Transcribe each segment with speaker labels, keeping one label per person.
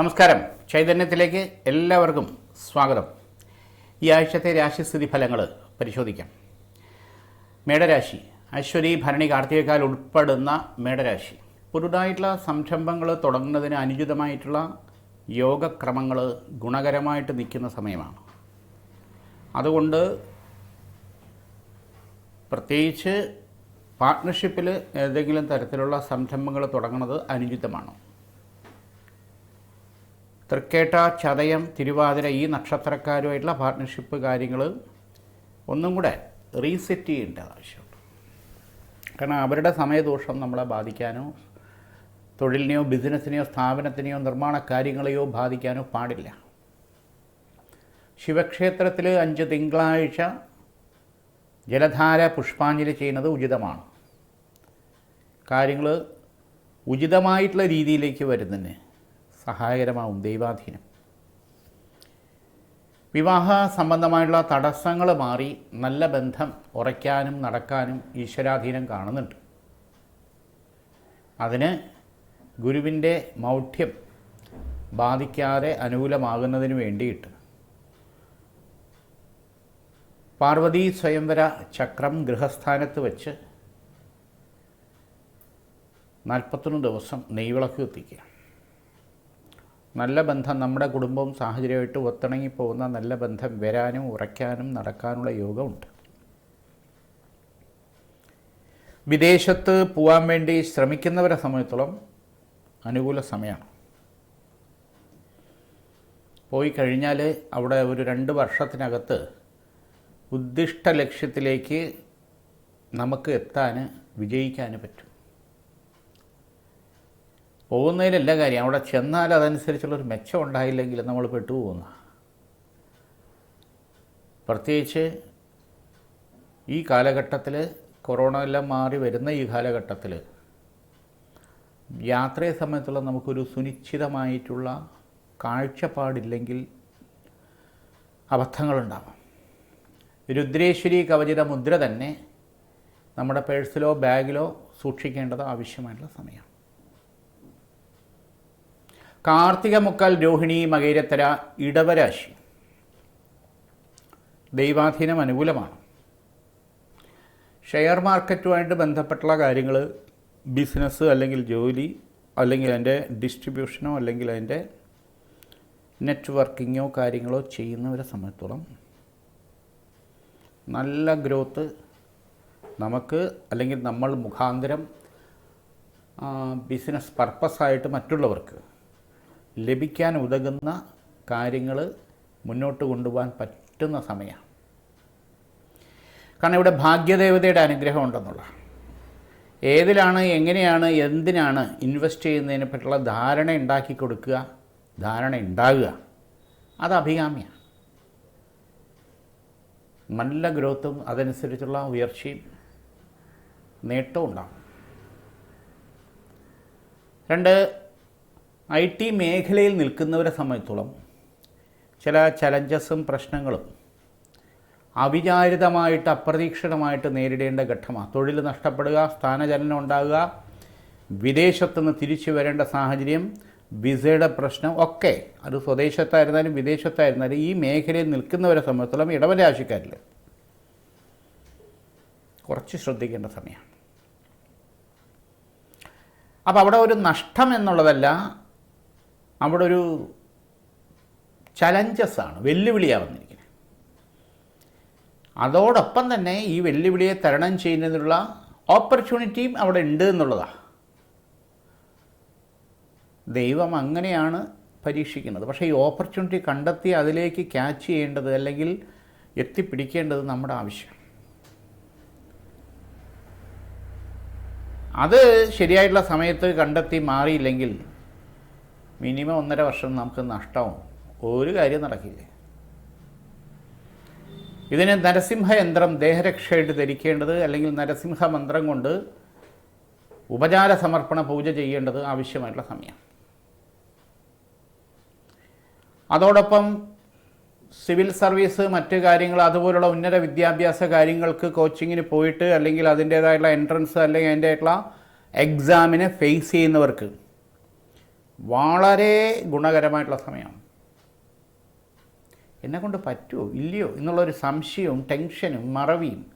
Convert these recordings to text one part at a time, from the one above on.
Speaker 1: നമസ്കാരം. ചൈതന്യത്തിലേക്ക് എല്ലാവർക്കും സ്വാഗതം. ഈ ആഴ്ചത്തെ രാശിസ്ഥിതി ഫലങ്ങൾ പരിശോധിക്കാം. മേടരാശി അശ്വതി ഭരണി കാർത്തികക്കാൽ ഉൾപ്പെടുന്ന മേടരാശി. പുതുതായിട്ടുള്ള സംരംഭങ്ങൾ തുടങ്ങുന്നതിന് അനുചിതമായിട്ടുള്ള യോഗക്രമങ്ങൾ ഗുണകരമായിട്ട് നിൽക്കുന്ന സമയമാണ്. അതുകൊണ്ട് പ്രത്യേകിച്ച് പാർട്ട്ണർഷിപ്പിൽ ഏതെങ്കിലും തരത്തിലുള്ള സംരംഭങ്ങൾ തുടങ്ങുന്നത് അനുചിതമാണ്. തൃക്കേട്ട ചതയം തിരുവാതിര ഈ നക്ഷത്രക്കാരുമായിട്ടുള്ള പാർട്ട്ണർഷിപ്പ് കാര്യങ്ങൾ ഒന്നും കൂടെ റീസെറ്റ് ചെയ്യേണ്ട ആവശ്യമുണ്ട്. കാരണം അവരുടെ സമയദോഷം നമ്മളെ ബാധിക്കാനോ തൊഴിലിനെയോ ബിസിനസ്സിനെയോ സ്ഥാപനത്തിനെയോ നിർമ്മാണ കാര്യങ്ങളെയോ ബാധിക്കാനോ പാടില്ല. ശിവക്ഷേത്രത്തിൽ അഞ്ച് തിങ്കളാഴ്ച ജലധാര പുഷ്പാഞ്ജലി ചെയ്യുന്നത് ഉചിതമാണ്. കാര്യങ്ങൾ ഉചിതമായിട്ടുള്ള രീതിയിലേക്ക് വരുന്നതിന് സഹായകരമാവും ദൈവാധീനം. വിവാഹ സംബന്ധമായുള്ള തടസ്സങ്ങൾ മാറി നല്ല ബന്ധം ഉറയ്ക്കാനും നടക്കാനും ഈശ്വരാധീനം കാണുന്നുണ്ട്. അതിന് ഗുരുവിന്റെ മൗഢ്യം ബാധിക്കാതെ അനുകൂലമാകുന്നതിന് വേണ്ടിയിട്ട് പാർവതി സ്വയംവര ചക്രം ഗൃഹസ്ഥാനത്ത് വെച്ച് നാൽപ്പത്തൊന്ന് ദിവസം നെയ്വിളക്ക് എത്തിക്കുക നല്ല ബന്ധം നമ്മുടെ കുടുംബവും സാഹചര്യമായിട്ട് ഒത്തിണങ്ങിപ്പോകുന്ന നല്ല ബന്ധം വരാനും ഉറയ്ക്കാനും നടക്കാനുള്ള യോഗമുണ്ട്. വിദേശത്ത് പോകാൻ വേണ്ടി ശ്രമിക്കുന്നവരെ സംബന്ധിച്ചോളം അനുകൂല സമയമാണ് പോയി കഴിഞ്ഞാൽ അവിടെ ഒരു രണ്ട് വർഷത്തിനകത്ത് ഉദ്ദിഷ്ട ലക്ഷ്യത്തിലേക്ക് നമുക്ക് എത്താൻ വിജയിക്കാൻ പറ്റും. പോകുന്നതിലല്ല കാര്യം. അവിടെ ചെന്നാൽ അതനുസരിച്ചുള്ളൊരു മെച്ചം ഉണ്ടായില്ലെങ്കിൽ നമ്മൾ പെട്ടുപോകുന്ന. പ്രത്യേകിച്ച് ഈ കാലഘട്ടത്തിൽ കൊറോണ എല്ലാം മാറി വരുന്ന ഈ കാലഘട്ടത്തിൽ യാത്രയെ സംബന്ധിച്ചുള്ള നമുക്കൊരു സുനിശ്ചിതമായിട്ടുള്ള കാഴ്ചപ്പാടില്ലെങ്കിൽ അബദ്ധങ്ങളുണ്ടാവാം. രുദ്രേശ്വരി കവചിത മുദ്ര തന്നെ നമ്മുടെ പേഴ്സിലോ ബാഗിലോ സൂക്ഷിക്കേണ്ടത് ആവശ്യമായിട്ടുള്ള സമയമാണ്. കാർത്തിക മുക്കാൽ രോഹിണി മകേരത്തര ഇടവരാശി. ദൈവാധീനം അനുകൂലമാണ്. ഷെയർ മാർക്കറ്റുമായിട്ട് ബന്ധപ്പെട്ടുള്ള കാര്യങ്ങൾ ബിസിനസ് അല്ലെങ്കിൽ ജോലി അല്ലെങ്കിൽ അതിന്റെ ഡിസ്ട്രിബ്യൂഷനോ അല്ലെങ്കിൽ അതിന്റെ നെറ്റ്വർക്കിങ്ങോ കാര്യങ്ങളോ ചെയ്യുന്നവരെ സംബന്ധിച്ചോളം നല്ല ഗ്രോത്ത് നമുക്ക് അല്ലെങ്കിൽ നമ്മൾ മുഖാന്തരം ബിസിനസ് പർപ്പസായിട്ട് മറ്റുള്ളവർക്ക് ലഭിക്കാൻ ഉതകുന്ന കാര്യങ്ങൾ മുന്നോട്ട് കൊണ്ടുപോകാൻ പറ്റുന്ന സമയമാണ്. കാരണം ഇവിടെ ഭാഗ്യദേവതയുടെ അനുഗ്രഹം ഉണ്ടെന്നുള്ള. ഏതിലാണ് എങ്ങനെയാണ് എന്തിനാണ് ഇൻവെസ്റ്റ് ചെയ്യുന്നതിനെ പറ്റിയുള്ള ധാരണ ഉണ്ടാക്കി കൊടുക്കുക ധാരണ ഉണ്ടാകുക അത് അഭികാമ്യമാണ് നല്ല ഗ്രോത്തും അതനുസരിച്ചുള്ള ഉയർച്ചയും നേട്ടവും ഉണ്ടാകും രണ്ട് ഐ ടി മേഖലയിൽ നിൽക്കുന്നവരെ സംബന്ധിച്ചോളം ചില ചലഞ്ചസും പ്രശ്നങ്ങളും അവിചാരിതമായിട്ട് അപ്രതീക്ഷിതമായിട്ട് നേരിടേണ്ട ഘട്ടമാണ്. തൊഴിൽ നഷ്ടപ്പെടുക സ്ഥാനചലനം ഉണ്ടാകുക വിദേശത്തുനിന്ന് തിരിച്ചു വരേണ്ട സാഹചര്യം വിസയുടെ പ്രശ്നം ഒക്കെ. അത് സ്വദേശത്തായിരുന്നാലും വിദേശത്തായിരുന്നാലും ഈ മേഖലയിൽ നിൽക്കുന്നവരെ സംബന്ധിച്ചോളം ഇടവരാശിക്കാരിൽ കുറച്ച് ശ്രദ്ധിക്കേണ്ട സമയമാണ്. അപ്പോൾ അവിടെ ഒരു നഷ്ടം എന്നുള്ളതല്ല അവിടെ ഒരു ചലഞ്ചസ് ആണ് വെല്ലുവിളിയാണ് വന്നിരിക്കുന്നത് അതോടൊപ്പം തന്നെ ഈ വെല്ലുവിളിയെ തരണം ചെയ്യുന്നതിനുള്ള ഓപ്പർച്യൂണിറ്റിയും അവിടെ ഉണ്ട് എന്നുള്ളതാണ് ദൈവം അങ്ങനെയാണ് പരീക്ഷിക്കുന്നത്. പക്ഷേ ഈ ഓപ്പർച്യൂണിറ്റി കണ്ടെത്തി അതിലേക്ക് ക്യാച്ച് ചെയ്യേണ്ടത് അല്ലെങ്കിൽ എത്തിപ്പിടിക്കേണ്ടത് നമ്മുടെ ആവശ്യം. അത് ശരിയായിട്ടുള്ള സമയത്ത് കണ്ടെത്തി മാറിയില്ലെങ്കിൽ മിനിമം ഒന്നര വർഷം നമുക്ക് നഷ്ടവും. ഒരു കാര്യം നടക്കില്ല? ഇതിന് നരസിംഹ യന്ത്രം ദേഹരക്ഷയായിട്ട് ധരിക്കേണ്ടത് അല്ലെങ്കിൽ നരസിംഹ മന്ത്രം കൊണ്ട് ഉപചാര സമർപ്പണ പൂജ ചെയ്യേണ്ടത് ആവശ്യമായിട്ടുള്ള സമയം. അതോടൊപ്പം സിവിൽ സർവീസ് മറ്റ് കാര്യങ്ങൾ അതുപോലുള്ള ഉന്നത വിദ്യാഭ്യാസ കാര്യങ്ങൾക്ക് കോച്ചിങ്ങിന് പോയിട്ട് അല്ലെങ്കിൽ അതിന്റേതായിട്ടുള്ള എൻട്രൻസ് അല്ലെങ്കിൽ അതിന്റെതായിട്ടുള്ള എക്സാമിനെ ഫേസ് ചെയ്യുന്നവർക്ക് വളരെ ഗുണകരമായിട്ടുള്ള സമയമാണ്. എന്നെക്കൊണ്ട് പറ്റുമോ? ഇല്ലയോ? എന്നുള്ളൊരു സംശയവും ടെൻഷനും മറവിയും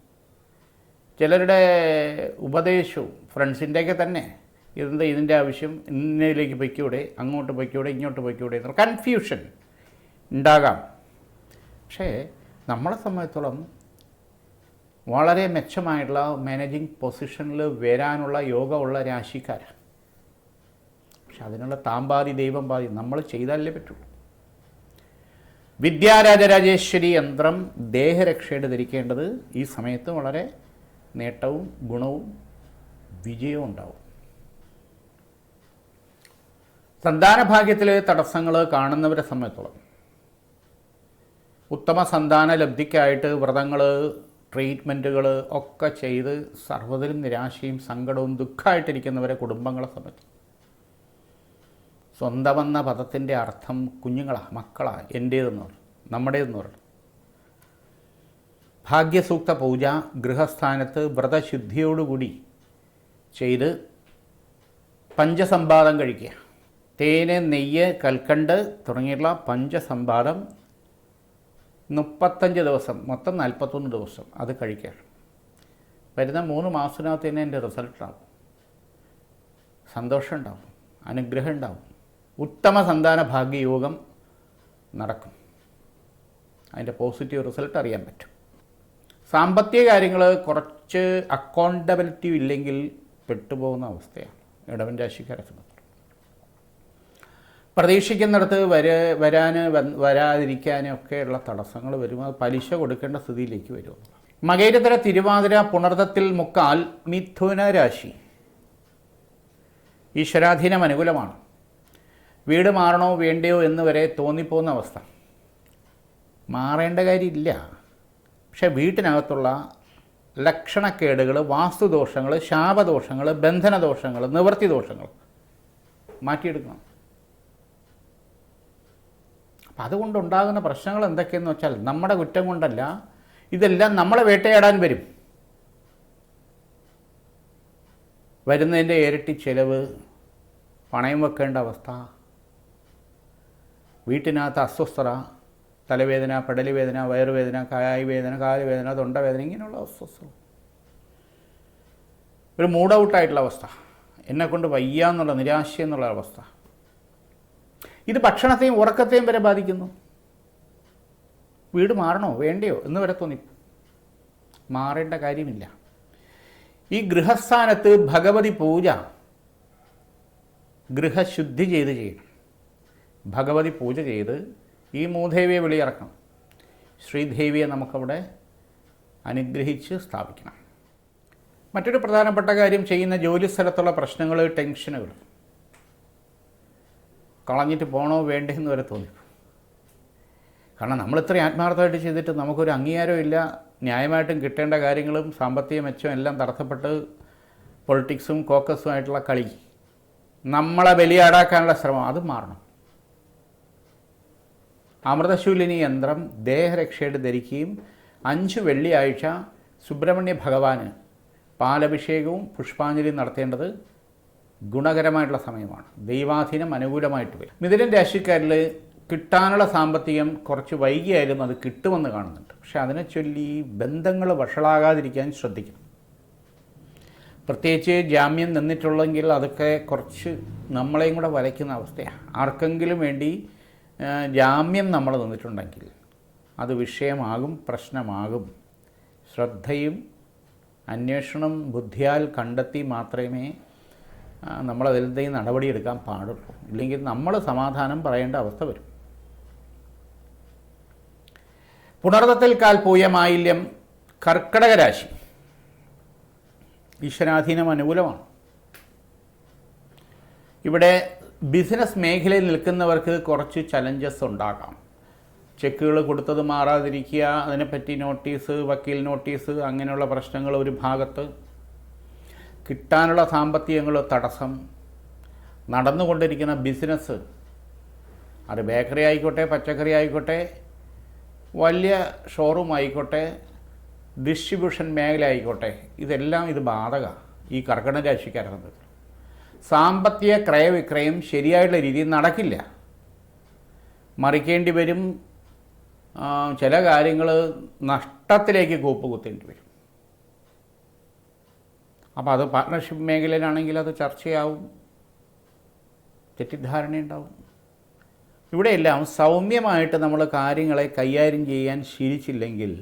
Speaker 1: ചിലരുടെ ഉപദേശവും ഫ്രണ്ട്സിന്റെയൊക്കെ തന്നെ ഇതെന്താ ഇതിന്റെ ആവശ്യം? ഇന്നയിലേക്ക് പൊയ്ക്കൂടെ? അങ്ങോട്ട് പൊയ്ക്കൂടെ? ഇങ്ങോട്ട് പൊയ്ക്കൂടെ? എന്നുള്ള കൺഫ്യൂഷൻ ഉണ്ടാകാം. പക്ഷേ നമ്മളെ സംബന്ധിച്ചോളം വളരെ മെച്ചമായിട്ടുള്ള മാനേജിങ് പൊസിഷനിൽ വരാനുള്ള യോഗമുള്ള രാശിക്കാരാണ്. പക്ഷെ അതിനുള്ള താമ്പാതി ദൈവം പാതി നമ്മൾ ചെയ്താലേ പറ്റുള്ളൂ. വിദ്യാരാജരാജേശ്വരി യന്ത്രം ദേഹരക്ഷയുടെ ധരിക്കേണ്ടത് ഈ സമയത്ത് വളരെ നേട്ടവും ഗുണവും വിജയവും ഉണ്ടാവും. സന്താന ഭാഗ്യത്തിലെ തടസ്സങ്ങൾ കാണുന്നവരെ സംബന്ധിച്ചോളം ഉത്തമ സന്താന ലബ്ധിക്കായിട്ട് വ്രതങ്ങൾ ട്രീറ്റ്മെന്റുകൾ ഒക്കെ ചെയ്ത് സർവതിലും നിരാശയും സങ്കടവും ദുഃഖമായിട്ടിരിക്കുന്നവരെ കുടുംബങ്ങളെ സംബന്ധിച്ച് സ്വന്തമെന്ന പദത്തിന്റെ അർത്ഥം കുഞ്ഞുങ്ങളാ മക്കളാ എന്റേതെന്ന് പറഞ്ഞു നമ്മുടേതെന്ന് പറഞ്ഞു. ഭാഗ്യസൂക്ത പൂജ ഗൃഹസ്ഥാനത്ത് വ്രതശുദ്ധിയോടുകൂടി ചെയ്ത് പഞ്ചസമ്പാദം കഴിക്കുക. തേന് നെയ്യ് കൽക്കണ്ട് തുടങ്ങിയിട്ടുള്ള പഞ്ചസമ്പാദം മുപ്പത്തഞ്ച് ദിവസം മൊത്തം നാൽപ്പത്തൊന്ന് ദിവസം അത് കഴിക്കുക. വരുന്ന മൂന്ന് മാസത്തിനകത്ത് തന്നെ എന്റെ റിസൾട്ട് ഉണ്ടാവും സന്തോഷം ഉണ്ടാവും അനുഗ്രഹം ഉണ്ടാവും ഉത്തമ സന്താന ഭാഗ്യയോഗം നടക്കും. അതിന്റെ പോസിറ്റീവ് റിസൾട്ട് അറിയാൻ പറ്റും. സാമ്പത്തിക കാര്യങ്ങൾ കുറച്ച് അക്കൗണ്ടബിലിറ്റി ഇല്ലെങ്കിൽ പെട്ടുപോകുന്ന അവസ്ഥയാണ്. ഇടവൻ രാശിക്കാരെ സംബന്ധിച്ചു. പ്രതീക്ഷിക്കുന്നിടത്ത് വര വരാൻ വരാതിരിക്കാനൊക്കെയുള്ള തടസ്സങ്ങൾ വരും. അത് പലിശ കൊടുക്കേണ്ട സ്ഥിതിയിലേക്ക് വരും. മകേരത്തര തിരുവാതിര പുണർത്തത്തിൽ മുക്കാൽ മിഥുന രാശി ഈശ്വരാധീനം അനുകൂലമാണ്. വീട് മാറണോ വേണ്ടയോ എന്ന് വരെ തോന്നിപ്പോകുന്ന അവസ്ഥ. മാറേണ്ട കാര്യമില്ല. പക്ഷേ വീട്ടിനകത്തുള്ള ലക്ഷണക്കേടുകൾ വാസ്തുദോഷങ്ങൾ ശാപദോഷങ്ങൾ ബന്ധനദോഷങ്ങൾ നിവൃത്തി ദോഷങ്ങൾ മാറ്റിയെടുക്കണം. അപ്പം അതുകൊണ്ടുണ്ടാകുന്ന പ്രശ്നങ്ങൾ എന്തൊക്കെയെന്ന് വെച്ചാൽ നമ്മുടെ കുറ്റം കൊണ്ടല്ല ഇതെല്ലാം നമ്മളെ വേട്ടയാടാൻ വരും. വരുന്നതിന്റെ ഇരട്ടി ചെലവ് പണയം വെക്കേണ്ട അവസ്ഥ വീട്ടിനകത്ത് അസ്വസ്ഥത തലവേദന പെടലുവേദന വയറുവേദന കായ് വേദന കാലുവേദന തൊണ്ടവേദന ഇങ്ങനെയുള്ള അസ്വസ്ഥത. ഒരു മൂഡ് ഔട്ടായിട്ടുള്ള അവസ്ഥ. എന്നെക്കൊണ്ട് വയ്യ എന്നുള്ള നിരാശ എന്നുള്ള അവസ്ഥ. ഇത് ഭക്ഷണത്തെയും ഉറക്കത്തെയും വരെ ബാധിക്കുന്നു. വീട് മാറണോ? വേണ്ടയോ? എന്ന് വരെ തോന്നി. മാറേണ്ട കാര്യമില്ല. ഈ ഗൃഹസ്ഥാനത്ത് ഭഗവതി പൂജ ഗൃഹശുദ്ധി ചെയ്ത് ചെയ്യണം. ഭഗവതി പൂജ ചെയ്ത് ഈ മൂദേവിയെ വെളിയിറക്കണം. ശ്രീദേവിയെ നമുക്കവിടെ അനുഗ്രഹിച്ച് സ്ഥാപിക്കണം. മറ്റൊരു പ്രധാനപ്പെട്ട കാര്യം ചെയ്യുന്ന ജോലി സ്ഥലത്തുള്ള പ്രശ്നങ്ങൾ ടെൻഷനുകൾ. കളഞ്ഞിട്ട് പോകണോ വേണ്ടേ എന്ന് വരെ തോന്നി. കാരണം നമ്മൾ ഇത്രയും ആത്മാർത്ഥമായിട്ട് ചെയ്തിട്ട് നമുക്കൊരു അംഗീകാരമില്ല ന്യായമായിട്ടും കിട്ടേണ്ട കാര്യങ്ങളും സാമ്പത്തിക മെച്ചവും എല്ലാം തടസ്സപ്പെട്ട് പൊളിറ്റിക്സും കോക്കസും ആയിട്ടുള്ള കളി. നമ്മളെ ബലിയാടാക്കാനുള്ള ശ്രമം അത് മാറണം. അമൃതശൂലിനി യന്ത്രം ദേഹരക്ഷയുടെ ധരിക്കുകയും അഞ്ച് വെള്ളിയാഴ്ച സുബ്രഹ്മണ്യ ഭഗവാന് പാലഭിഷേകവും പുഷ്പാഞ്ജലിയും നടത്തേണ്ടത് ഗുണകരമായിട്ടുള്ള സമയമാണ്. ദൈവാധീനം അനുകൂലമായിട്ട് വരും. മിഥുനൻ രാശിക്കാരിൽ കിട്ടാനുള്ള സാമ്പത്തികം കുറച്ച് വൈകിയായാലും അത് കിട്ടുമെന്ന് കാണുന്നുണ്ട്. പക്ഷേ അതിനെ ചൊല്ലി ബന്ധങ്ങൾ വഷളാകാതിരിക്കാൻ ശ്രദ്ധിക്കണം. പ്രത്യേകിച്ച് ജാമ്യം നിന്നിട്ടുള്ളെങ്കിൽ അതൊക്കെ കുറച്ച് നമ്മളെയും കൂടെ വലയ്ക്കുന്ന അവസ്ഥയാണ്. ആർക്കെങ്കിലും വേണ്ടി ജാമ്യം നമ്മൾ തന്നിട്ടുണ്ടെങ്കിൽ അത് വിഷയമാകും പ്രശ്നമാകും. ശ്രദ്ധയും അന്വേഷണം ബുദ്ധിയാൽ കണ്ടെത്തി മാത്രമേ നിന്ന് നടപടിയെടുക്കാൻ പാടുള്ളൂ. ഇല്ലെങ്കിൽ നമ്മൾ സമാധാനം പറയേണ്ട അവസ്ഥ വരും. പുണർത്തത്തിൽ കാൽ പൂയ മാലിന്യം കർക്കടക രാശി. ഈശ്വരാധീനം അനുകൂലമാണ്. ഇവിടെ ബിസിനസ് മേഖലയിൽ നിൽക്കുന്നവർക്ക് കുറച്ച് ചലഞ്ചസ് ഉണ്ടാകാം. ചെക്കുകൾ കൊടുത്തത് മാറാതിരിക്കുക അതിനെപ്പറ്റി നോട്ടീസ് വക്കീൽ നോട്ടീസ് അങ്ങനെയുള്ള പ്രശ്നങ്ങൾ ഒരു ഭാഗത്ത്. കിട്ടാനുള്ള സാമ്പത്തികങ്ങൾ തടസ്സം. നടന്നുകൊണ്ടിരിക്കുന്ന ബിസിനസ് അത് ബേക്കറി ആയിക്കോട്ടെ പച്ചക്കറി ആയിക്കോട്ടെ വലിയ ഷോറൂം ആയിക്കോട്ടെ ഡിസ്ട്രിബ്യൂഷൻ മേഖല ആയിക്കോട്ടെ ഇതെല്ലാം ഇത് ബാധക ഈ കർക്കിടക രാശിക്കാരെ സംബന്ധിച്ച് സാമ്പത്തിക ക്രയവിക്രയം ശരിയായിട്ടുള്ള രീതിയിൽ നടക്കില്ല. മറിക്കേണ്ടി വരും ചില കാര്യങ്ങൾ നഷ്ടത്തിലേക്ക് കൂപ്പ് കുത്തേണ്ടി വരും. അപ്പോൾ അത് പാർട്ട്ണർഷിപ്പ് മേഖലയിലാണെങ്കിൽ അത് ചർച്ചയാവും. തെറ്റിദ്ധാരണയുണ്ടാവും. ഇവിടെയെല്ലാം സൗമ്യമായിട്ട് നമ്മൾ കാര്യങ്ങളെ കൈകാര്യം ചെയ്യാൻ ശീലിച്ചില്ലെങ്കിൽ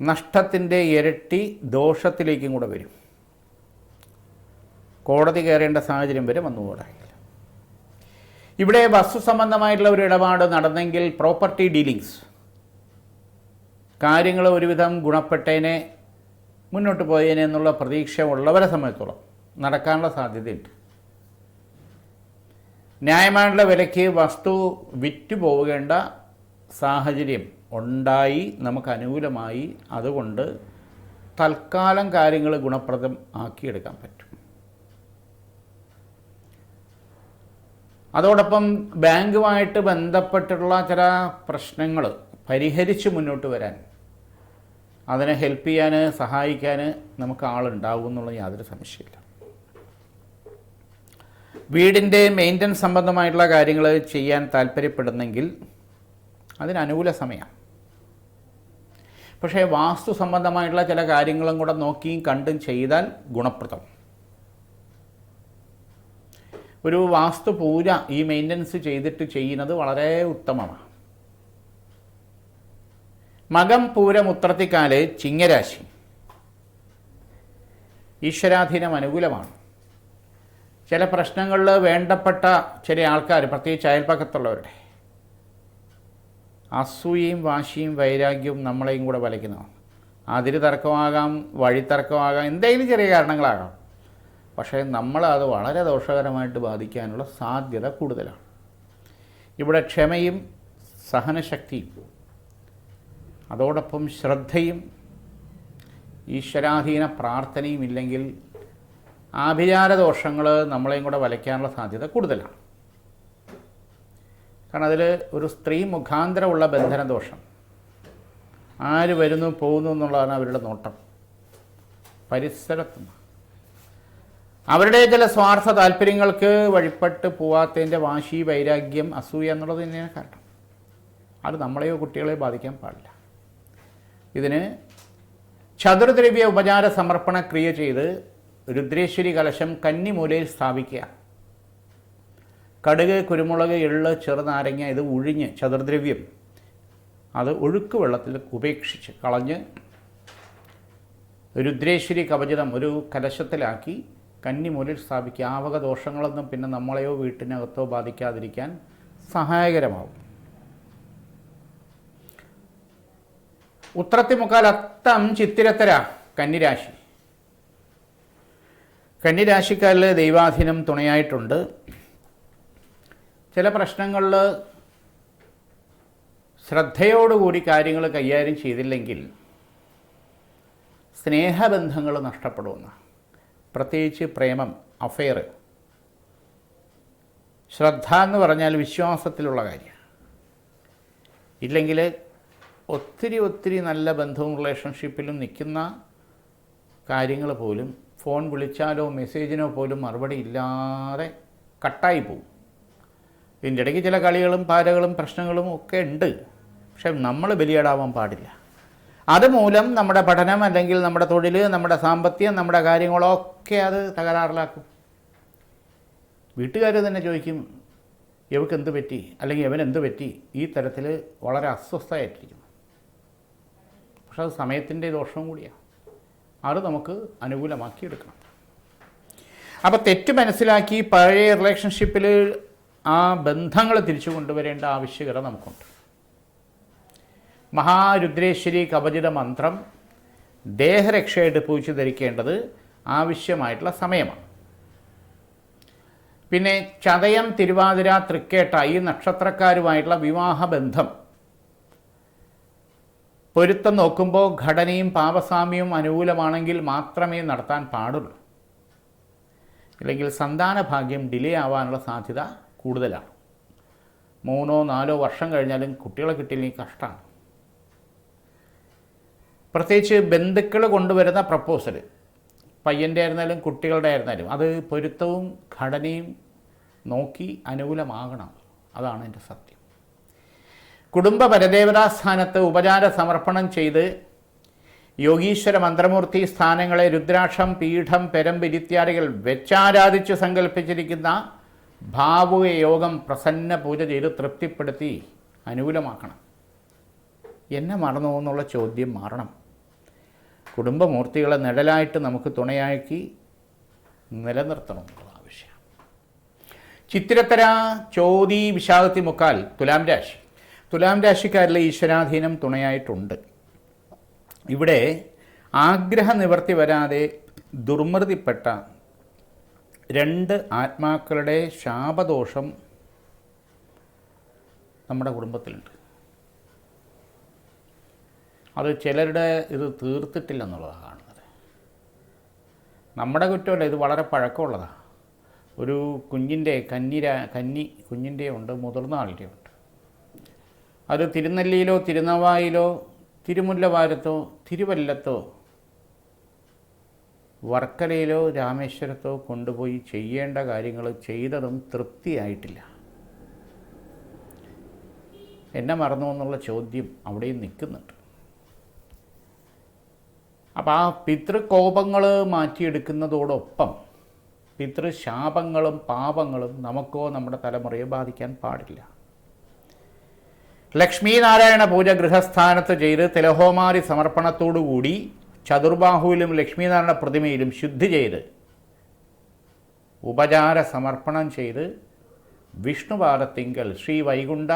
Speaker 1: നഷ്ടത്തിന്റെ ഇരട്ടി ദോഷത്തിലേക്കും കൂടെ വരും. കോടതി കയറേണ്ട സാഹചര്യം വരെ വന്നുകൂടായില്ല ഇവിടെ വസ്തു സംബന്ധമായിട്ടുള്ള ഒരു ഇടപാട് നടന്നെങ്കിൽ പ്രോപ്പർട്ടി ഡീലിങ്സ്. കാര്യങ്ങൾ ഒരുവിധം ഗുണപ്പെട്ടേനെ മുന്നോട്ട് പോയേനെ എന്നുള്ള പ്രതീക്ഷ ഉള്ളവരെ സംബന്ധിച്ചോളം നടക്കാനുള്ള സാധ്യതയുണ്ട്. ന്യായമായിട്ടുള്ള വിലയ്ക്ക് വസ്തു വിറ്റു പോകേണ്ട സാഹചര്യം ഉണ്ടായി നമുക്ക് അനുകൂലമായി. അതുകൊണ്ട് തൽക്കാലം കാര്യങ്ങൾ ഗുണപ്രദം ആക്കിയെടുക്കാൻ പറ്റും. അതോടൊപ്പം ബാങ്കുമായിട്ട് ബന്ധപ്പെട്ടിട്ടുള്ള ചില പ്രശ്നങ്ങൾ പരിഹരിച്ച് മുന്നോട്ട് വരാൻ അതിനെ ഹെൽപ്പ് ചെയ്യാൻ സഹായിക്കാൻ നമുക്ക് ആളുണ്ടാവും എന്നുള്ള യാതൊരു സംശയമില്ല വീടിന്റെ മെയിന്റനൻസ് സംബന്ധമായിട്ടുള്ള കാര്യങ്ങൾ ചെയ്യാൻ താല്പര്യപ്പെടുന്നെങ്കിൽ അതിന് അനുകൂല സമയമാണ്. പക്ഷേ വാസ്തു സംബന്ധമായിട്ടുള്ള ചില കാര്യങ്ങളും കൂടെ നോക്കിയും കണ്ടും ചെയ്താൽ ഗുണപ്രദം. ഒരു വാസ്തു പൂജ ഈ മെയിന്റനൻസ് ചെയ്തിട്ട് ചെയ്യുന്നത് വളരെ ഉത്തമമാണ്. മകം പൂരം ഉത്രത്തിക്കാൽ ചിങ്ങരാശി. ഈശ്വരാധീനം അനുകൂലമാണ്. ചില പ്രശ്നങ്ങളിൽ വേണ്ടപ്പെട്ട ചില ആൾക്കാർ പ്രത്യേകിച്ച് അയൽപ്പക്കത്തുള്ളവരുടെ അസൂയയും വാശിയും വൈരാഗ്യവും നമ്മളെയും കൂടെ വലയ്ക്കുന്നതാണ്. അതിര് തർക്കമാകാം വഴിത്തർക്കമാകാം എന്തെങ്കിലും ചെറിയ കാരണങ്ങളാകാം. പക്ഷേ നമ്മളത് വളരെ ദോഷകരമായിട്ട് ബാധിക്കാനുള്ള സാധ്യത കൂടുതലാണ്. ഇവിടെ ക്ഷമയും സഹനശക്തിയും അതോടൊപ്പം ശ്രദ്ധയും ഈശ്വരാധീന പ്രാർത്ഥനയും ഇല്ലെങ്കിൽ ആഭിചാര ദോഷങ്ങൾ നമ്മളെയും കൂടെ വലയ്ക്കാനുള്ള സാധ്യത കൂടുതലാണ്. കാരണം അതിൽ ഒരു സ്ത്രീ മുഖാന്തരമുള്ള ബന്ധന ദോഷം ആര് വരുന്നു പോകുന്നു എന്നുള്ളതാണ് അവരുടെ നോട്ടം. പരിസരത്തുനിന്ന്. അവരുടെ ചില സ്വാർത്ഥ താല്പര്യങ്ങൾക്ക് വഴിപ്പെട്ട് പോവാത്തതിന്റെ വാശി വൈരാഗ്യം അസൂയ എന്നുള്ളത് തന്നെയാണ് കാരണം. അത് നമ്മളെയോ കുട്ടികളെയോ ബാധിക്കാൻ പാടില്ല. ഇതിന് ചതുർദ്രവ്യ ഉപചാര സമർപ്പണ ക്രിയ ചെയ്ത് രുദ്രേശ്വരി കലശം കന്നിമൂലയിൽ സ്ഥാപിക്കുക. കടുക് കുരുമുളക് എള്ള് ചെറുനാരങ്ങ ഇത് ഉഴിഞ്ഞ് ചതുർദ്രവ്യം അത് ഒഴുക്ക് വെള്ളത്തിൽ ഉപേക്ഷിച്ച് കളഞ്ഞ് രുദ്രേശ്വരി കവചിതം ഒരു കലശത്തിലാക്കി കന്നിമൂലയിൽ സ്ഥാപിക്കുക. ആവക ദോഷങ്ങളൊന്നും പിന്നെ നമ്മളെയോ വീട്ടിനകത്തോ ബാധിക്കാതിരിക്കാൻ സഹായകരമാവും. ഉത്രത്തിമുക്കാൽ അത്തം ചിത്തിരത്തര കന്നിരാശി. കന്നിരാശിക്കാരിൽ ദൈവാധീനം തുണയായിട്ടുണ്ട്. ചില പ്രശ്നങ്ങളിൽ ശ്രദ്ധയോടുകൂടി കാര്യങ്ങൾ കൈകാര്യം ചെയ്തില്ലെങ്കിൽ സ്നേഹബന്ധങ്ങൾ നഷ്ടപ്പെടുമെന്ന് പ്രത്യേകിച്ച് പ്രേമം അഫെയർ ശ്രദ്ധ എന്ന് പറഞ്ഞാൽ വിശ്വാസത്തിലുള്ള കാര്യം ഇല്ലെങ്കിൽ ഒത്തിരി ഒത്തിരി നല്ല ബന്ധവും റിലേഷൻഷിപ്പിലും നിൽക്കുന്ന കാര്യങ്ങൾ പോലും ഫോൺ വിളിച്ചാലോ മെസ്സേജിനോ പോലും മറുപടി ഇല്ലാതെ കട്ടായി പോവും ഇതിന്റെ ഇടയ്ക്ക് ചില കളികളും പാരകളും പ്രശ്നങ്ങളും ഒക്കെ ഉണ്ട്. പക്ഷെ നമ്മൾ ബലിയാടാവാൻ പാടില്ല. അതുമൂലം നമ്മുടെ പഠനം അല്ലെങ്കിൽ നമ്മുടെ തൊഴിൽ നമ്മുടെ സാമ്പത്തികം നമ്മുടെ കാര്യങ്ങളൊക്കെ അത് തകരാറിലാക്കും. വീട്ടുകാർ തന്നെ ചോദിക്കും ഇവക്ക് എന്ത് പറ്റി? അല്ലെങ്കിൽ ഇവൻ എന്ത് പറ്റി? ഈ തരത്തിൽ വളരെ അസ്വസ്ഥമായിട്ടിരിക്കുന്നു പക്ഷെ അത് സമയത്തിന്റെ ദോഷവും കൂടിയാണ് അത് നമുക്ക് അനുകൂലമാക്കി എടുക്കണം അപ്പോൾ തെറ്റ് മനസ്സിലാക്കി പഴയ റിലേഷൻഷിപ്പിൽ ആ ബന്ധങ്ങൾ തിരിച്ചു കൊണ്ടുവരേണ്ട ആവശ്യകത നമുക്കുണ്ട്. മഹാരുദ്രേശ്വരി കവചിത മന്ത്രം ദേഹരക്ഷയായിട്ട് പൂച്ചു ധരിക്കേണ്ടത് ആവശ്യമായിട്ടുള്ള സമയമാണ്. പിന്നെ ചതയം തിരുവാതിര തൃക്കേട്ട ഈ നക്ഷത്രക്കാരുമായിട്ടുള്ള വിവാഹബന്ധം പൊരുത്തം നോക്കുമ്പോൾ ഘടനയും പാപസാമ്യവും അനുകൂലമാണെങ്കിൽ മാത്രമേ നടത്താൻ പാടുള്ളൂ. അല്ലെങ്കിൽ സന്താന ഭാഗ്യം ഡിലേ ആവാനുള്ള സാധ്യത കൂടുതലാണ്. മൂന്നോ നാലോ വർഷം കഴിഞ്ഞാലും കുട്ടികളെ കിട്ടിയില്ലെങ്കിൽ കഷ്ടമാണ് പ്രത്യേകിച്ച് ബന്ധുക്കൾ കൊണ്ടുവരുന്ന പ്രപ്പോസൽ പയ്യന്റെ ആയിരുന്നാലും കുട്ടികളുടെ ആയിരുന്നാലും അത് പൊരുത്തവും ഘടനയും നോക്കി അനുകൂലമാകണം. അതാണ് എന്റെ സത്യം. കുടുംബ പരദേവതാസ്ഥാനത്ത് ഉപചാര സമർപ്പണം ചെയ്ത് യോഗീശ്വര മന്ത്രമൂർത്തി സ്ഥാനങ്ങളെ രുദ്രാക്ഷം പീഠം പെരമ്പ് ഇത്യാദികൾ വെച്ചാരാധിച്ച് സങ്കല്പിച്ചിരിക്കുന്ന ഭാവുക യോഗം പ്രസന്ന പൂജ ചെയ്ത് തൃപ്തിപ്പെടുത്തി അനുകൂലമാക്കണം. എന്നെ മറന്നു എന്നുള്ള ചോദ്യം മാറണം. കുടുംബമൂർത്തികളെ നിഴലായിട്ട് നമുക്ക് തുണയാക്കി നിലനിർത്തണം എന്നുള്ള ആവശ്യം. ചിത്തിരത്തര ചോതി വിശാഖത്തി മുക്കാൽ തുലാം രാശി. തുലാം രാശിക്കാരിലെ ഈശ്വരാധീനം തുണയായിട്ടുണ്ട്. ഇവിടെ ആഗ്രഹ നിവർത്തി വരാതെ ദുർമൃതിപ്പെട്ട രണ്ട് ആത്മാക്കളുടെ ശാപദോഷം നമ്മുടെ കുടുംബത്തിലുണ്ട്. അത് ചിലരുടെ ഇത് തീർത്തിട്ടില്ലെന്നുള്ളതാണ് കാണുന്നത്. നമ്മുടെ കുറ്റമല്ല ഇത് വളരെ പഴക്കമുള്ളതാണ്. ഒരു കുഞ്ഞിന്റെ കന്നിര കന്നി കുഞ്ഞിന്റെ ഉണ്ട് മുതിർന്ന ആളുടെ ഉണ്ട്. അത് തിരുനെല്ലിയിലോ തിരുനവായിലോ തിരുമുല്ലവാരത്തോ തിരുവല്ലത്തോ വർക്കലയിലോ രാമേശ്വരത്തോ കൊണ്ടുപോയി ചെയ്യേണ്ട കാര്യങ്ങൾ ചെയ്തതും തൃപ്തിയായിട്ടില്ല. എന്നെ മറന്നു എന്നുള്ള ചോദ്യം അവിടെയും നിൽക്കുന്നുണ്ട്. അപ്പോൾ ആ പിതൃകോപങ്ങൾ മാറ്റിയെടുക്കുന്നതോടൊപ്പം പിതൃശാപങ്ങളും പാപങ്ങളും നമുക്കോ നമ്മുടെ തലമുറയെ ബാധിക്കാൻ പാടില്ല. ലക്ഷ്മീനാരായണ പൂജ ഗൃഹസ്ഥാനത്ത് ചെയ്ത് തിലഹോമാരി സമർപ്പണത്തോടുകൂടി ചതുർബാഹുവിലും ലക്ഷ്മീനാരായണ പ്രതിമയിലും ശുദ്ധി ചെയ്ത് ഉപചാര സമർപ്പണം ചെയ്ത് വിഷ്ണുപാദത്തിങ്കൽ ശ്രീ വൈകുണ്ഠ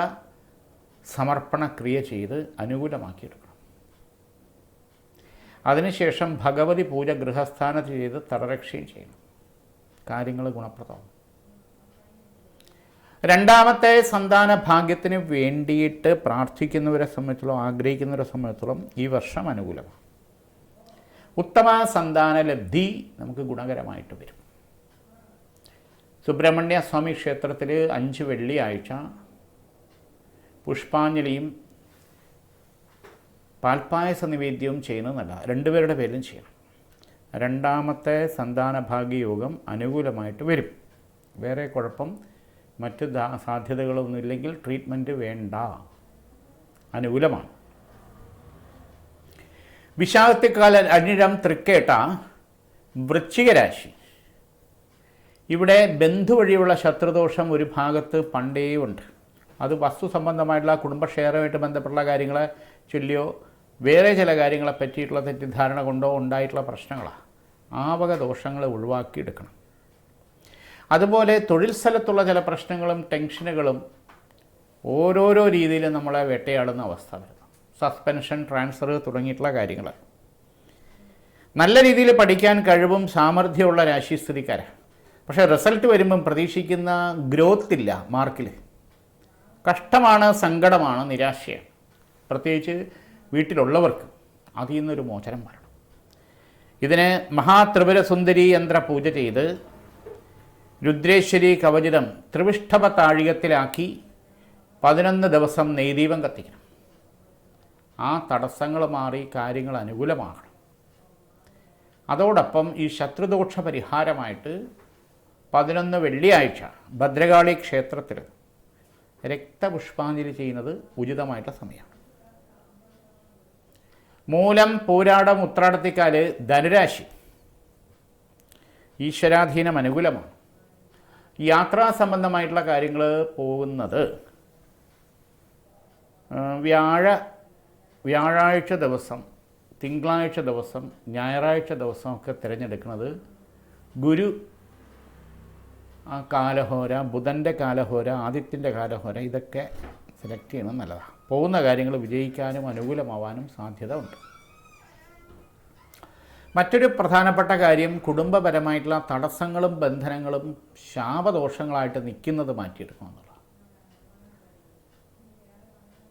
Speaker 1: സമർപ്പണ ക്രിയ ചെയ്ത് അനുകൂലമാക്കിയെടുക്കണം അതിനുശേഷം ഭഗവതി പൂജ ഗൃഹസ്ഥാനത്ത് ചെയ്ത് തടരക്ഷയും ചെയ്യണം കാര്യങ്ങൾ ഗുണപ്രദമാവും രണ്ടാമത്തെ സന്താന ഭാഗ്യത്തിന് വേണ്ടിയിട്ട് പ്രാർത്ഥിക്കുന്നവരെ സംബന്ധിച്ചോളം ആഗ്രഹിക്കുന്നവരെ സംബന്ധിച്ചോളം ഈ വർഷം അനുകൂലമാണ്. ഉത്തമ സന്താന ലബ്ധി നമുക്ക് ഗുണകരമായിട്ട് വരും. സുബ്രഹ്മണ്യ സ്വാമി ക്ഷേത്രത്തിൽ അഞ്ച് വെള്ളിയാഴ്ച പുഷ്പാഞ്ജലിയും പാൽപ്പായസ നിവേദ്യവും ചെയ്യുന്നതല്ല രണ്ടുപേരുടെ പേരിലും ചെയ്യണം. രണ്ടാമത്തെ സന്താന ഭാഗ്യയോഗം അനുകൂലമായിട്ട് വരും. വേറെ കുഴപ്പം മറ്റ് സാധ്യതകളൊന്നും സാധ്യതകളൊന്നുമില്ലെങ്കിൽ ട്രീറ്റ്മെന്റ് വേണ്ട. അനുകൂലമാണ്. വിശാഖത്തിക്കാല അനിഴം തൃക്കേട്ട വൃശ്ചികരാശി. ഇവിടെ ബന്ധു വഴിയുള്ള ശത്രുദോഷം ഒരു ഭാഗത്ത് പണ്ടേ ഉണ്ട് അത് വസ്തു സംബന്ധമായിട്ടുള്ള കുടുംബ ബന്ധപ്പെട്ടുള്ള കാര്യങ്ങളെ ചൊല്ലിയോ വേറെ ചില കാര്യങ്ങളെ പറ്റിയിട്ടുള്ള തെറ്റിദ്ധാരണ കൊണ്ടോ ഉണ്ടായിട്ടുള്ള പ്രശ്നങ്ങളാണ് ആ വക ദോഷങ്ങൾ ഒഴിവാക്കിയെടുക്കണം. അതുപോലെ തൊഴിൽ സ്ഥലത്തുള്ള ചില പ്രശ്നങ്ങളും ടെൻഷനുകളും ഓരോരോ രീതിയിൽ നമ്മളെ വേട്ടയാടുന്ന അവസ്ഥ വരുന്നു സസ്പെൻഷൻ ട്രാൻസ്ഫർ തുടങ്ങിയിട്ടുള്ള കാര്യങ്ങൾ. നല്ല രീതിയിൽ പഠിക്കാൻ കഴിവും സാമർഥ്യമുള്ള രാശിസ്ഥിതിക്കാരാണ് പക്ഷേ റിസൾട്ട് വരുമ്പം പ്രതീക്ഷിക്കുന്ന ഗ്രോത്ത് ഇല്ല മാർക്കിൽ കഷ്ടമാണ് സങ്കടമാണ് നിരാശയാണ്. പ്രത്യേകിച്ച് വീട്ടിലുള്ളവർക്ക് അതിൽ നിന്നൊരു മോചനം വരണം. ഇതിന് മഹാത്രിപുരസുന്ദരി യന്ത്ര പൂജ ചെയ്ത് രുദ്രേശ്വരി കവചിതം ത്രിവിഷ്ഠഭ താഴികത്തിലാക്കി പതിനൊന്ന് ദിവസം നെയ്ദീപം കത്തിക്കണം. ആ തടസ്സങ്ങൾ മാറി കാര്യങ്ങൾ അനുകൂലമാകണം. അതോടൊപ്പം ഈ ശത്രുദോഷ പരിഹാരമായിട്ട് പതിനൊന്ന് വെള്ളിയാഴ്ച ഭദ്രകാളി ക്ഷേത്രത്തിൽ രക്തപുഷ്പാഞ്ജലി ചെയ്യുന്നത് ഉചിതമായിട്ടുള്ള സമയമാണ്. മൂലം പൂരാടം ഉത്രാടത്തിക്കാൽ ധനുരാശി. ഈശ്വരാധീനം അനുകൂലമാണ്. യാത്രാ സംബന്ധമായിട്ടുള്ള കാര്യങ്ങൾ പോകുന്നത്. വ്യാഴ വ്യാഴാഴ്ച ദിവസം തിങ്കളാഴ്ച ദിവസം ഞായറാഴ്ച ദിവസമൊക്കെ തിരഞ്ഞെടുക്കുന്നത് ഗുരു ആ കാലഹോര ബുധന്റെ കാലഹോര ആദിത്യന്റെ കാലഹോര ഇതൊക്കെ സെലക്ട് ചെയ്യണം നല്ലതാണ് പോകുന്ന കാര്യങ്ങൾ വിജയിക്കാനും അനുകൂലമാവാനും സാധ്യത ഉണ്ട് മറ്റൊരു പ്രധാനപ്പെട്ട കാര്യം കുടുംബപരമായിട്ടുള്ള തടസ്സങ്ങളും ബന്ധനങ്ങളും ശാപദോഷങ്ങളായിട്ട് നിൽക്കുന്നത് മാറ്റിയെടുക്കണം എന്നുള്ളതാണ്.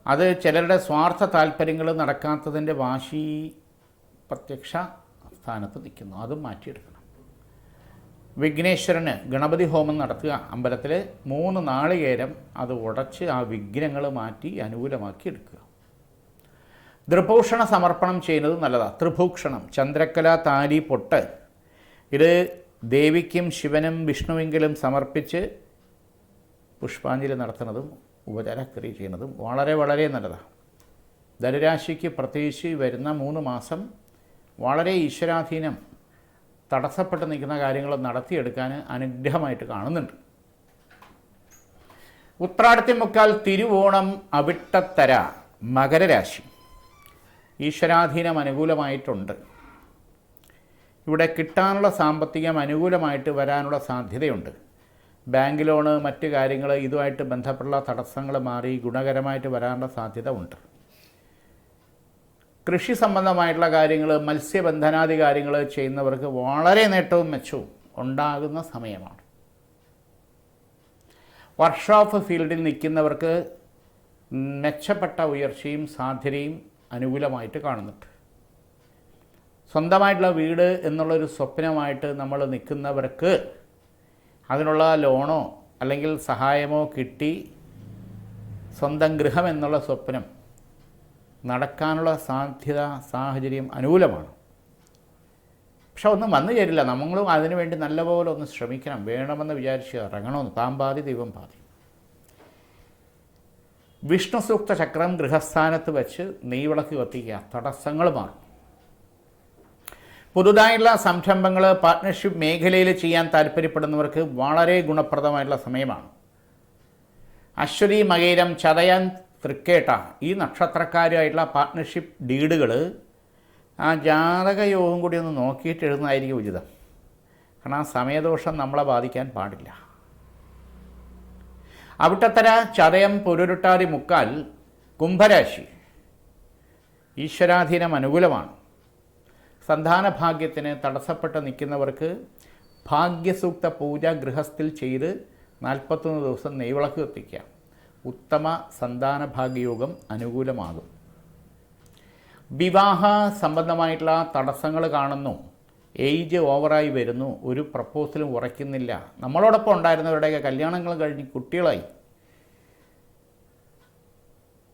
Speaker 1: അത് ചിലരുടെ സ്വാർത്ഥ താല്പര്യങ്ങൾ നടക്കാത്തതിന്റെ വാശി പ്രത്യക്ഷ സ്ഥാനത്ത് നിൽക്കുന്നു. അതും മാറ്റിയെടുക്കണം. വിഘ്നേശ്വരന് ഗണപതി ഹോമം നടത്തുക. അമ്പലത്തിൽ മൂന്ന് നാളികേരം അത് ഉടച്ച് ആ വിഘ്നങ്ങൾ മാറ്റി അനുകൂലമാക്കി എടുക്കുക. ത്രിഭൂഷണ സമർപ്പണം ചെയ്യുന്നത് നല്ലതാണ് ത്രിഭൂക്ഷണം ചന്ദ്രക്കല താലി പൊട്ട്. ഇത് ദേവിക്കും ശിവനും വിഷ്ണുവെങ്കിലും സമർപ്പിച്ച് പുഷ്പാഞ്ജലി നടത്തുന്നതും ഉപചാരക്രിയ ചെയ്യുന്നതും വളരെ വളരെ നല്ലതാണ് ധനുരാശിക്ക് പ്രത്യേകിച്ച് വരുന്ന മൂന്ന് മാസം വളരെ ഈശ്വരാധീനം. തടസ്സപ്പെട്ട് നിൽക്കുന്ന കാര്യങ്ങൾ നടത്തിയെടുക്കാൻ അനുഗ്രഹമായിട്ട് കാണുന്നുണ്ട്. ഉത്രാടത്തി മുക്കാൽ തിരുവോണം അവിട്ടത്തര മകരരാശി. ഈശ്വരാധീനം അനുകൂലമായിട്ടുണ്ട്. ഇവിടെ കിട്ടാനുള്ള സാമ്പത്തികം അനുകൂലമായിട്ട് വരാനുള്ള സാധ്യതയുണ്ട്. ബാങ്ക് ലോണ് മറ്റ് കാര്യങ്ങൾ ഇതുമായിട്ട് ബന്ധപ്പെട്ടുള്ള തടസ്സങ്ങൾ മാറി ഗുണകരമായിട്ട് വരാനുള്ള സാധ്യത ഉണ്ട്. കൃഷി സംബന്ധമായിട്ടുള്ള കാര്യങ്ങൾ മത്സ്യബന്ധനാദി കാര്യങ്ങൾ ചെയ്യുന്നവർക്ക് വളരെ നേട്ടവും മെച്ചവും ഉണ്ടാകുന്ന സമയമാണ്. വർക്ക്ഷോപ്പ് ഫീൽഡിൽ നിൽക്കുന്നവർക്ക് മെച്ചപ്പെട്ട ഉയർച്ചയും സാധ്യതയും അനുകൂലമായിട്ട് കാണുന്നുണ്ട്. സ്വന്തമായിട്ടുള്ള വീട് എന്നുള്ളൊരു സ്വപ്നമായിട്ട് നമ്മൾ നിൽക്കുന്നവർക്ക് അതിനുള്ള ലോണോ അല്ലെങ്കിൽ സഹായമോ കിട്ടി സ്വന്തം ഗൃഹം എന്നുള്ള സ്വപ്നം നടക്കാനുള്ള സാധ്യത സാഹചര്യം അനുകൂലമാണ്. പക്ഷെ ഒന്നും വന്നു ചേരില്ല. നമ്മളും അതിനുവേണ്ടി നല്ലപോലെ ഒന്ന് ശ്രമിക്കണം. വേണമെന്ന് വിചാരിച്ച് ഇറങ്ങണമെന്ന്. താൻ പാതി ദൈവം പാതി. വിഷ്ണു സൂക്ത ചക്രം ഗൃഹസ്ഥാനത്ത് വെച്ച് നെയ്വിളക്ക് കത്തിക്കുക. തടസ്സങ്ങൾ മാറും. പുതുതായുള്ള സംരംഭങ്ങൾ പാർട്ട്ണർഷിപ്പ് മേഖലയിൽ ചെയ്യാൻ താല്പര്യപ്പെടുന്നവർക്ക് വളരെ ഗുണപ്രദമായിട്ടുള്ള സമയമാണ്. അശ്വതി മകേരം ചതയാൻ തൃക്കേട്ട. ഈ നക്ഷത്രക്കാരുമായിട്ടുള്ള പാർട്ട്ണർഷിപ്പ് ഡീഡുകൾ ആ ജാതക യോഗം കൂടി ഒന്ന് നോക്കിയിട്ട് എഴുതുന്നതായിരിക്കും ഉചിതം. കാരണം ആ സമയദോഷം നമ്മളെ ബാധിക്കാൻ പാടില്ല. അവിട്ടത്തര ചതയം പൊരുരുട്ടാതി മുക്കാൽ കുംഭരാശി ഈശ്വരാധീനം അനുകൂലമാണ്. സന്താന ഭാഗ്യത്തിന് തടസ്സപ്പെട്ട് നിൽക്കുന്നവർക്ക് ഭാഗ്യസൂക്ത പൂജ ഗൃഹസ്ഥിൽ ചെയ്ത് നാൽപ്പത്തൊന്ന് ദിവസം നെയ്വിളക്ക് കത്തിക്കാം ഉത്തമ സന്താന ഭാഗ്യയോഗം അനുകൂലമാകും. വിവാഹ സംബന്ധമായിട്ടുള്ള തടസ്സങ്ങൾ കാണുന്നു. ഏജ് ഓവറായി വരുന്നു. ഒരു പ്രപ്പോസലും ഉറയ്ക്കുന്നില്ല. നമ്മളോടൊപ്പം ഉണ്ടായിരുന്നവരുടെയൊക്കെ കല്യാണങ്ങൾ കഴിഞ്ഞ് കുട്ടികളായി.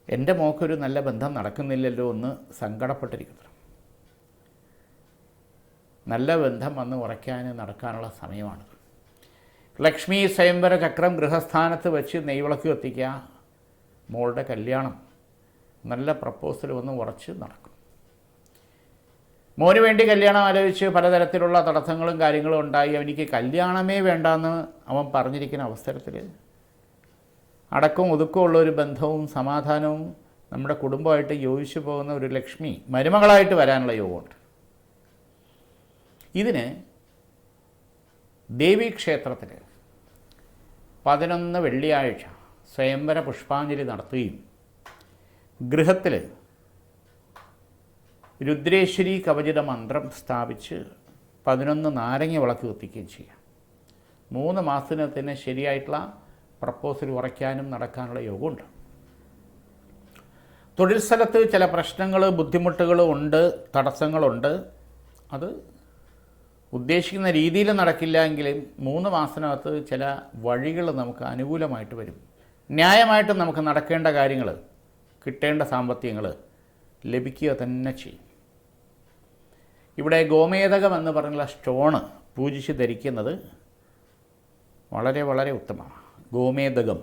Speaker 1: എന്റെ മോക്കൊരു നല്ല ബന്ധം നടക്കുന്നില്ലല്ലോ എന്ന് സങ്കടപ്പെട്ടിരിക്കുന്നു. നല്ല ബന്ധം വന്ന് ഉറയ്ക്കാൻ നടക്കാനുള്ള സമയമാണ് ലക്ഷ്മി സ്വയംവര ചക്രം ഗൃഹസ്ഥാനത്ത് വെച്ച് നെയ്വിളക്ക് കത്തിക്കുക. മോളുടെ കല്യാണം. നല്ല പ്രപ്പോസൽ വന്ന് ഉറച്ച് നടക്കും. മോന് വേണ്ടി കല്യാണം ആലോചിച്ച് പലതരത്തിലുള്ള തടസ്സങ്ങളും കാര്യങ്ങളും ഉണ്ടായി. അവനിക്ക് കല്യാണമേ വേണ്ടാന്ന് അവൻ പറഞ്ഞിരിക്കുന്ന അവസരത്തിൽ അടക്കവും ഒതുക്കമുള്ള ഒരു ബന്ധവും സമാധാനവും നമ്മുടെ കുടുംബമായിട്ട് യോജിച്ചു പോകുന്ന ഒരു ലക്ഷ്മി മരുമകളായിട്ട് വരാനുള്ള യോഗമുണ്ട്. ഇതിന് ദേവീക്ഷേത്രത്തിൽ പതിനൊന്ന് വെള്ളിയാഴ്ച സ്വയംവര പുഷ്പാഞ്ജലി നടത്തുകയും ഗൃഹത്തിൽ രുദ്രേശ്വരി കവചിത മന്ത്രം സ്ഥാപിച്ച് പതിനൊന്ന് നാരങ്ങ വിളക്ക് കത്തിക്കുകയും ചെയ്യാം. മൂന്ന് മാസത്തിന് തന്നെ ശരിയായിട്ടുള്ള പ്രപ്പോസൽ ഉറയ്ക്കാനും നടക്കാനുള്ള യോഗമുണ്ട്. തൊഴിൽ സ്ഥലത്ത് ചില പ്രശ്നങ്ങൾ ബുദ്ധിമുട്ടുകൾ ഉണ്ട് തടസ്സങ്ങളുണ്ട്. അത് ഉദ്ദേശിക്കുന്ന രീതിയിൽ നടക്കില്ല എങ്കിലും മൂന്ന് മാസത്തിനകത്ത് ചില വഴികൾ നമുക്ക് അനുകൂലമായിട്ട് വരും. ന്യായമായിട്ട് നമുക്ക് നടക്കേണ്ട കാര്യങ്ങൾ കിട്ടേണ്ട സാമ്പത്തികങ്ങൾ ലഭിക്കുക തന്നെ ചെയ്യും. ഇവിടെ ഗോമേതകം എന്ന് പറഞ്ഞുള്ള സ്റ്റോണ് പൂജിച്ച് ധരിക്കുന്നത് വളരെ വളരെ ഉത്തമമാണ്. ഗോമേതകം.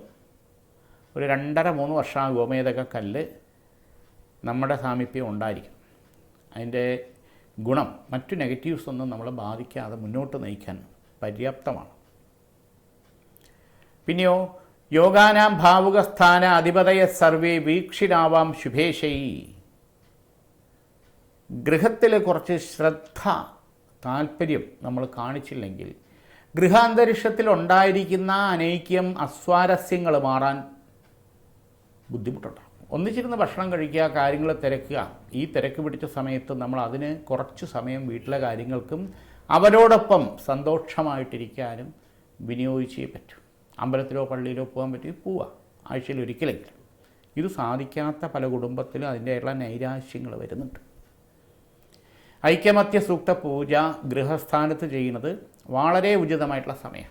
Speaker 1: ഒരു രണ്ടര മൂന്ന് വർഷം ആ ഗോമേതക കല്ല് നമ്മുടെ സാമീപ്യം ഉണ്ടായിരിക്കും അതിന്റെ ഗുണം മറ്റു നെഗറ്റീവ്സ് ഒന്നും നമ്മളെ ബാധിക്കാതെ മുന്നോട്ട് നയിക്കാൻ പര്യാപ്തമാണ്. പിന്നെയോ യോഗാനാം ഭാവുകസ്ഥാന അധിപതയ സർവേ വീക്ഷിരാവാം ശുഭേശൈ. ഗൃഹത്തിൽ കുറച്ച് ശ്രദ്ധ താല്പര്യം നമ്മൾ കാണിച്ചില്ലെങ്കിൽ ഗൃഹാന്തരീക്ഷത്തിൽ ഉണ്ടായിരിക്കുന്ന അനൈക്യം അസ്വാരസ്യങ്ങൾ മാറാൻ ബുദ്ധിമുട്ടുണ്ടാകും ഒന്നിച്ചിരുന്ന് ഭക്ഷണം കഴിക്കുക കാര്യങ്ങൾ തിരക്കുക. ഈ തിരക്ക് പിടിച്ച സമയത്ത് നമ്മൾ അതിന് കുറച്ച് സമയം വീട്ടിലെ കാര്യങ്ങൾക്കും അവരോടൊപ്പം സന്തോഷമായിട്ടിരിക്കാനും വിനിയോഗിച്ചേ പറ്റൂ. അമ്പലത്തിലോ പള്ളിയിലോ പോകാൻ പറ്റി പോവുക. ആഴ്ചയിൽ ഒരിക്കലെങ്കിലും. ഇത് സാധിക്കാത്ത പല കുടുംബത്തിലും അതിന്റെയുള്ള നൈരാശ്യങ്ങൾ വരുന്നുണ്ട്. ഐക്യമത്യ സൂക്ത പൂജ ഗൃഹസ്ഥാനത്ത് ചെയ്യുന്നത് വളരെ ഉചിതമായിട്ടുള്ള സമയം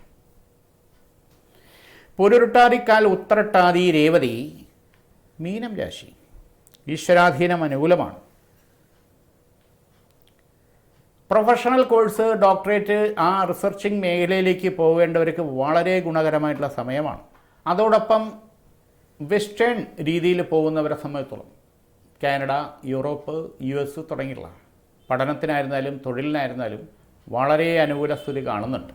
Speaker 1: പൊരുരുട്ടാതിക്കാൽ ഉത്തരട്ടാതി രേവതി മീനം രാശി. ഈശ്വരാധീനം അനുകൂലമാണ്. പ്രൊഫഷണൽ കോഴ്സ് ഡോക്ടറേറ്റ് ആ റിസർച്ചിങ് മേഖലയിലേക്ക് പോകേണ്ടവർക്ക് വളരെ ഗുണകരമായിട്ടുള്ള സമയമാണ്. അതോടൊപ്പം വെസ്റ്റേൺ രീതിയിൽ പോകുന്നവരെ സംബന്ധിച്ചോളം കാനഡ യൂറോപ്പ് യു എസ് തുടങ്ങിയുള്ള പഠനത്തിനായിരുന്നാലും തൊഴിലിനായിരുന്നാലും വളരെ അനുകൂല സ്ഥിതി കാണുന്നുണ്ട്.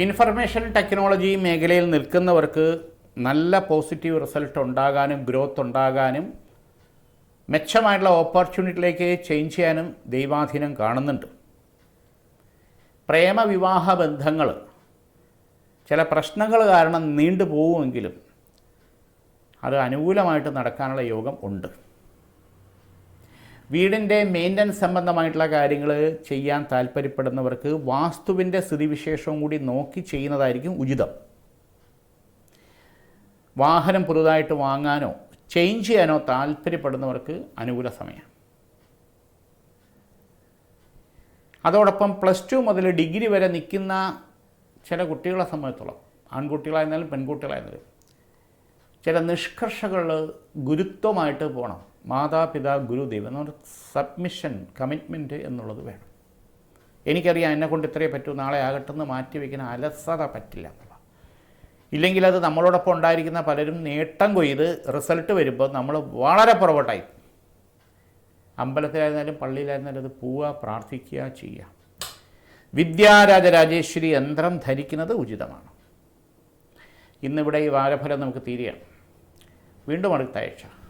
Speaker 1: ഇൻഫർമേഷൻ ടെക്നോളജി മേഖലയിൽ നിൽക്കുന്നവർക്ക് നല്ല പോസിറ്റീവ് റിസൾട്ട് ഉണ്ടാകാനും ഗ്രോത്ത് ഉണ്ടാകാനും മെച്ചമായിട്ടുള്ള ഓപ്പർച്യൂണിറ്റിയിലേക്ക് ചേഞ്ച് ചെയ്യാനും ദൈവാധീനം കാണുന്നുണ്ട്. പ്രേമവിവാഹ ബന്ധങ്ങൾ ചില പ്രശ്നങ്ങൾ കാരണം നീണ്ടു പോവുമെങ്കിലും അത് അനുകൂലമായിട്ട് നടക്കാനുള്ള യോഗം ഉണ്ട്. വീടിന്റെ മെയിന്റനൻസ് സംബന്ധമായിട്ടുള്ള കാര്യങ്ങൾ ചെയ്യാൻ താല്പര്യപ്പെടുന്നവർക്ക് വാസ്തുവിന്റെ സ്ഥിതിവിശേഷവും കൂടി നോക്കി ചെയ്യുന്നതായിരിക്കും ഉചിതം. വാഹനം പുതുതായിട്ട് വാങ്ങാനോ ചേഞ്ച് ചെയ്യാനോ താല്പര്യപ്പെടുന്നവർക്ക് അനുകൂല സമയം. അതോടൊപ്പം പ്ലസ് ടു മുതൽ ഡിഗ്രി വരെ നിൽക്കുന്ന ചില കുട്ടികളെ സംബന്ധിച്ചോളം ആൺകുട്ടികളായിരുന്നാലും പെൺകുട്ടികളായിരുന്നാലും ചില നിഷ്കർഷകൾ ഗുരുത്വമായിട്ട് പോകണം. മാതാപിതാ ഗുരുദേവ് എന്ന് പറഞ്ഞ സബ്മിഷൻ കമ്മിറ്റ്മെന്റ് എന്നുള്ളത് വേണം. എനിക്കറിയാം എന്നെ കൊണ്ട് ഇത്രയേ പറ്റൂ നാളെ ആകട്ടെന്ന് മാറ്റി വയ്ക്കുന്ന അലസത പറ്റില്ല. ഇല്ലെങ്കിൽ അത് നമ്മളോടൊപ്പം ഉണ്ടായിരിക്കുന്ന പലരും നേട്ടം കൊയ്ത് റിസൾട്ട് വരുമ്പോൾ നമ്മൾ വളരെ പുറകോട്ടായി. അമ്പലത്തിലായിരുന്നാലും പള്ളിയിലായിരുന്നാലും അത് പോവുക പ്രാർത്ഥിക്കുക ചെയ്യുക. വിദ്യാരാജരാജേശ്വരി യന്ത്രം ധരിക്കുന്നത് ഉചിതമാണ്. ഇന്നിവിടെ ഈ വാരഫലം നമുക്ക് തീരുകയാണ്. വീണ്ടും അടുത്ത ആഴ്ച.